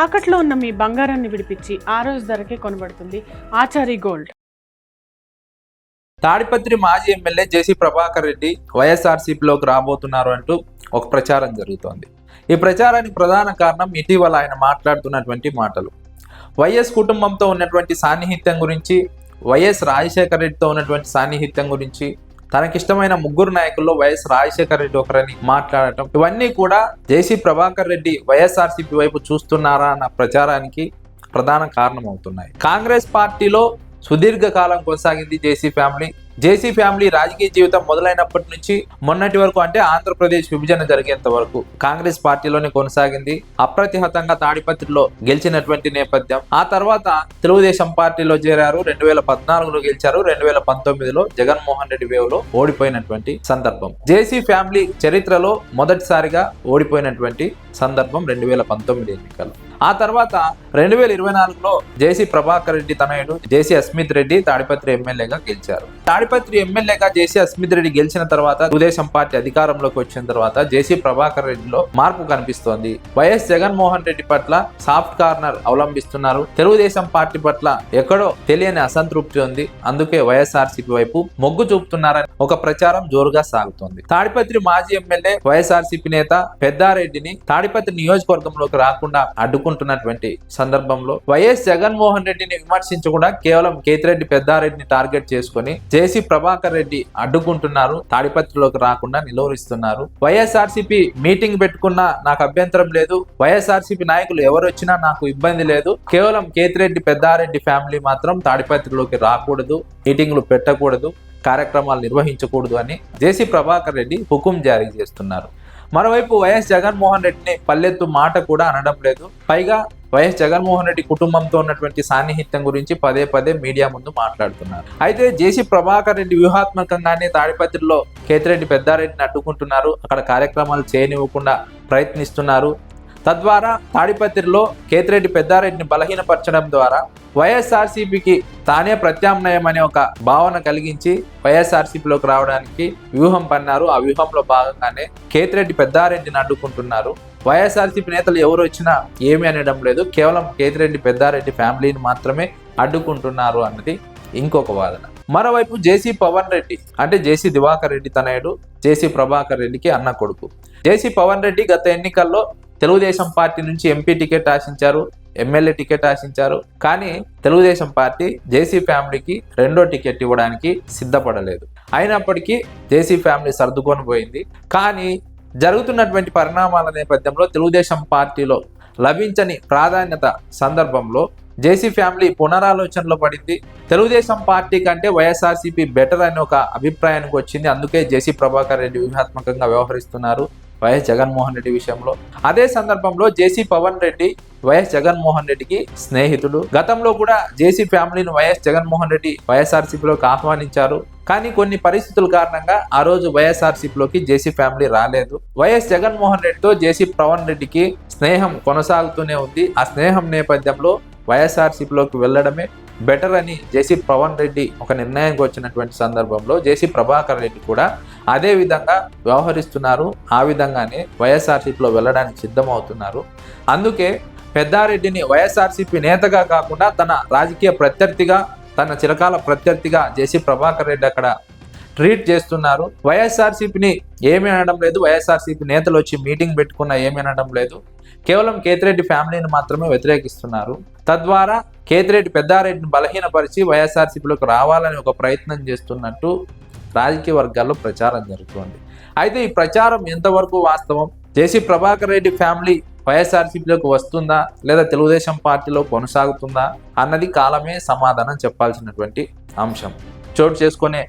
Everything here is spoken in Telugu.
తాకట్లో ఉన్న మీ బంగారాన్ని విడిపించి ఆ రోజు ధరకే కొనబడుతుంది ఆచారి గోల్డ్. తాడిపత్రి మాజీ ఎమ్మెల్యే జేసీ ప్రభాకర్ రెడ్డి వైఎస్ఆర్సీపీలోకి రాబోతున్నారు అంటూ ఒక ప్రచారం జరుగుతోంది. ఈ ప్రచారానికి ప్రధాన కారణం ఇటీవల ఆయన మాట్లాడుతున్నటువంటి మాటలు. వైఎస్ కుటుంబంతో ఉన్నటువంటి సాన్నిహిత్యం గురించి వైఎస్ రాజశేఖర రెడ్డితో ఉన్నటువంటి సాన్నిహిత్యం గురించి తనకిష్టమైన ముగ్గురు నాయకుల్లో వైఎస్ రాజశేఖర రెడ్డి ఒకరని మాట్లాడటం. ఇవన్నీ కూడా జేసీ ప్రభాకర్ రెడ్డి వైఎస్ఆర్సీపీ వైపు చూస్తున్నారా అన్న ప్రచారానికి ప్రధాన కారణం అవుతున్నాయి కాంగ్రెస్ పార్టీలో సుదీర్ఘ కాలం కొనసాగింది జేసీ ఫ్యామిలీ. జేసీ ఫ్యామిలీ రాజకీయ జీవితం మొదలైనప్పటి నుంచి మొన్నటి వరకు అంటే ఆంధ్రప్రదేశ్ విభజన జరిగేంత వరకు కాంగ్రెస్ పార్టీలోనే కొనసాగింది. అప్రతిహతంగా తాడిపత్రిలో గెలిచినటువంటి నేపథ్యం. ఆ తర్వాత తెలుగుదేశం పార్టీలో చేరారు. రెండు వేల పద్నాలుగులో గెలిచారు. రెండు వేల పంతొమ్మిదిలో జగన్మోహన్ రెడ్డి వేవ్లో ఓడిపోయినటువంటి సందర్భం. జేసీ ఫ్యామిలీ చరిత్రలో మొదటిసారిగా ఓడిపోయినటువంటి సందర్భం రెండు వేల పంతొమ్మిది ఎన్నికలు. ఆ తర్వాత రెండు వేల ఇరవై నాలుగులో జేసీ ప్రభాకర్ రెడ్డి తనయుడు జేసీ అస్మిత్ రెడ్డి తాడిపత్రి ఎమ్మెల్యేగా గెలిచారు. తాడిపత్రి ఎమ్మెల్యేగా జేసీ అస్మిత్ రెడ్డి గెలిచిన తర్వాత తెలుగుదేశం పార్టీ అధికారంలోకి వచ్చిన తర్వాత జేసీ ప్రభాకర్ రెడ్డిలో మార్పు కనిపిస్తోంది. వైఎస్ జగన్మోహన్ రెడ్డి పట్ల సాఫ్ట్ కార్నర్ అవలంబిస్తున్నారు. తెలుగుదేశం పార్టీ పట్ల ఎక్కడో తెలియని అసంతృప్తి ఉంది. అందుకే వైఎస్ఆర్సీపీ వైపు మొగ్గు చూపుతున్నారని ఒక ప్రచారం జోరుగా సాగుతోంది. తాడిపత్రి మాజీ ఎమ్మెల్యే వైఎస్ఆర్సీపీ నేత పెద్దారెడ్డిని తాడిపత్రి నియోజకవర్గంలోకి రాకుండా అడ్డుకుంటున్నటువంటి సందర్భంలో వైఎస్ జగన్మోహన్ రెడ్డిని విమర్శించకుండా కేవలం కేతిరెడ్డి పెద్దారెడ్డిని టార్గెట్ చేసుకుని జేసీ ప్రభాకర్ రెడ్డి అడ్డుకుంటున్నారు తాడిపత్రిలోకి రాకుండా నిలువరిస్తున్నారు. వైఎస్ఆర్సీపీ మీటింగ్ పెట్టుకున్నా నాకు అభ్యంతరం లేదు. వైఎస్ఆర్సీపీ నాయకులు ఎవరు వచ్చినా నాకు ఇబ్బంది లేదు. కేవలం కేతిరెడ్డి పెద్దారెడ్డి ఫ్యామిలీ మాత్రం తాడిపత్రిలోకి రాకూడదు మీటింగ్లు పెట్టకూడదు కార్యక్రమాలు నిర్వహించకూడదు అని జేసీ ప్రభాకర్ రెడ్డి హుకుం జారీ చేస్తున్నారు. మరోవైపు వైఎస్ జగన్మోహన్ రెడ్డిని పల్లెత్తు మాట కూడా అనడం లేదు. పైగా వైఎస్ జగన్మోహన్ రెడ్డి కుటుంబంతో ఉన్నటువంటి సాన్నిహిత్యం గురించి పదే పదే మీడియా ముందు మాట్లాడుతున్నారు. అయితే జేసీ ప్రభాకర్ రెడ్డి వ్యూహాత్మకంగానే తాడిపత్రిలో కేతిరెడ్డి పెద్దారెడ్డిని అడ్డుకుంటున్నారు. అక్కడ కార్యక్రమాలు చేయనివ్వకుండా ప్రయత్నిస్తున్నారు. తద్వారా తాడిపత్రిలో కేతిరెడ్డి పెద్దారెడ్డిని బలహీనపరచడం ద్వారా వైఎస్ఆర్సీపీకి తానే ప్రత్యామ్నాయం అనే ఒక భావన కలిగించి వైఎస్ఆర్సీపీలోకి రావడానికి వ్యూహం పన్నారు. ఆ వ్యూహంలో భాగంగానే కేతిరెడ్డి పెద్దారెడ్డిని అడ్డుకుంటున్నారు. వైఎస్ఆర్సీపీ నేతలు ఎవరు వచ్చినా ఏమీ అనడం లేదు. కేవలం కేతిరెడ్డి పెద్దారెడ్డి ఫ్యామిలీని మాత్రమే అడ్డుకుంటున్నారు అన్నది ఇంకొక వాదన. మరోవైపు జేసీ పవన్ రెడ్డి అంటే జేసీ దివాకర్ రెడ్డి తనయుడు జేసీ ప్రభాకర్ రెడ్డికి అన్న కొడుకు. జేసీ పవన్ రెడ్డి గత ఎన్నికల్లో తెలుగుదేశం పార్టీ నుంచి ఎంపీ టికెట్ ఆశించారు ఎమ్మెల్యే టికెట్ ఆశించారు. కానీ తెలుగుదేశం పార్టీ జేసీ ఫ్యామిలీకి రెండో టికెట్ ఇవ్వడానికి సిద్ధపడలేదు. అయినప్పటికీ జేసీ ఫ్యామిలీ సర్దుకొని పోయింది. కానీ జరుగుతున్నటువంటి పరిణామాల నేపథ్యంలో తెలుగుదేశం పార్టీలో లభించని ప్రాధాన్యత సందర్భంలో జేసీ ఫ్యామిలీ పునరాలోచనలో పడింది. తెలుగుదేశం పార్టీ కంటే వైఎస్ఆర్సీపీ బెటర్ అనే ఒక అభిప్రాయానికి వచ్చింది. అందుకే జేసీ ప్రభాకర్ రెడ్డి వ్యూహాత్మకంగా వ్యవహరిస్తున్నారు. వైఎస్ జగన్మోహన్ రెడ్డి విషయంలో. అదే సందర్భంలో జేసీ పవన్ రెడ్డి వైఎస్ జగన్మోహన్ రెడ్డికి స్నేహితుడు. గతంలో కూడా జేసీ ఫ్యామిలీని వైఎస్ జగన్మోహన్ రెడ్డి వైఎస్ఆర్సీపీలోకి ఆహ్వానించారు. కానీ కొన్ని పరిస్థితుల కారణంగా ఆ రోజు వైఎస్ఆర్సీపీలోకి జేసీ ఫ్యామిలీ రాలేదు. వైఎస్ జగన్మోహన్ రెడ్డితో జేసీ పవన్ రెడ్డికి స్నేహం కొనసాగుతూనే ఉంది. ఆ స్నేహం నేపథ్యంలో వైఎస్ఆర్సీపీలోకి వెళ్ళడమే బెటర్ అని జేసీ పవన్ రెడ్డి ఒక నిర్ణయానికి వచ్చినటువంటి సందర్భంలో జేసీ ప్రభాకర్ రెడ్డి కూడా అదే విధంగా వ్యవహరిస్తున్నారు. ఆ విధంగానే వైఎస్ఆర్సీపీలో వెళ్ళడానికి సిద్ధమవుతున్నారు. అందుకే పెద్దారెడ్డిని వైఎస్ఆర్సీపీ నేతగా కాకుండా తన రాజకీయ ప్రత్యర్థిగా తన చిరకాల ప్రత్యర్థిగా జేసీ ప్రభాకర్ రెడ్డి అక్కడ ట్రీట్ చేస్తున్నారు. వైఎస్ఆర్సీపీని ఏమీ అనడం లేదు. వైఎస్ఆర్సీపీ నేతలు వచ్చి మీటింగ్ పెట్టుకున్నా ఏమీ అనడం లేదు. కేవలం కేతిరెడ్డి ఫ్యామిలీని మాత్రమే వ్యతిరేకిస్తున్నారు. తద్వారా కేతిరెడ్డి పెద్దారెడ్డిని బలహీనపరిచి వైఎస్ఆర్సీపీలోకి రావాలని ఒక ప్రయత్నం చేస్తున్నట్టు రాజకీయ వర్గాల్లో ప్రచారం జరుగుతోంది. అయితే ఈ ప్రచారం ఎంతవరకు వాస్తవం? జేసీ ప్రభాకర్ రెడ్డి ఫ్యామిలీ వైఎస్ఆర్సీపీలోకి వస్తుందా? లేదా తెలుగుదేశం పార్టీలో కొనసాగుతుందా? అన్నది కాలమే సమాధానం చెప్పాల్సినటువంటి అంశం. చోటు చేసుకునే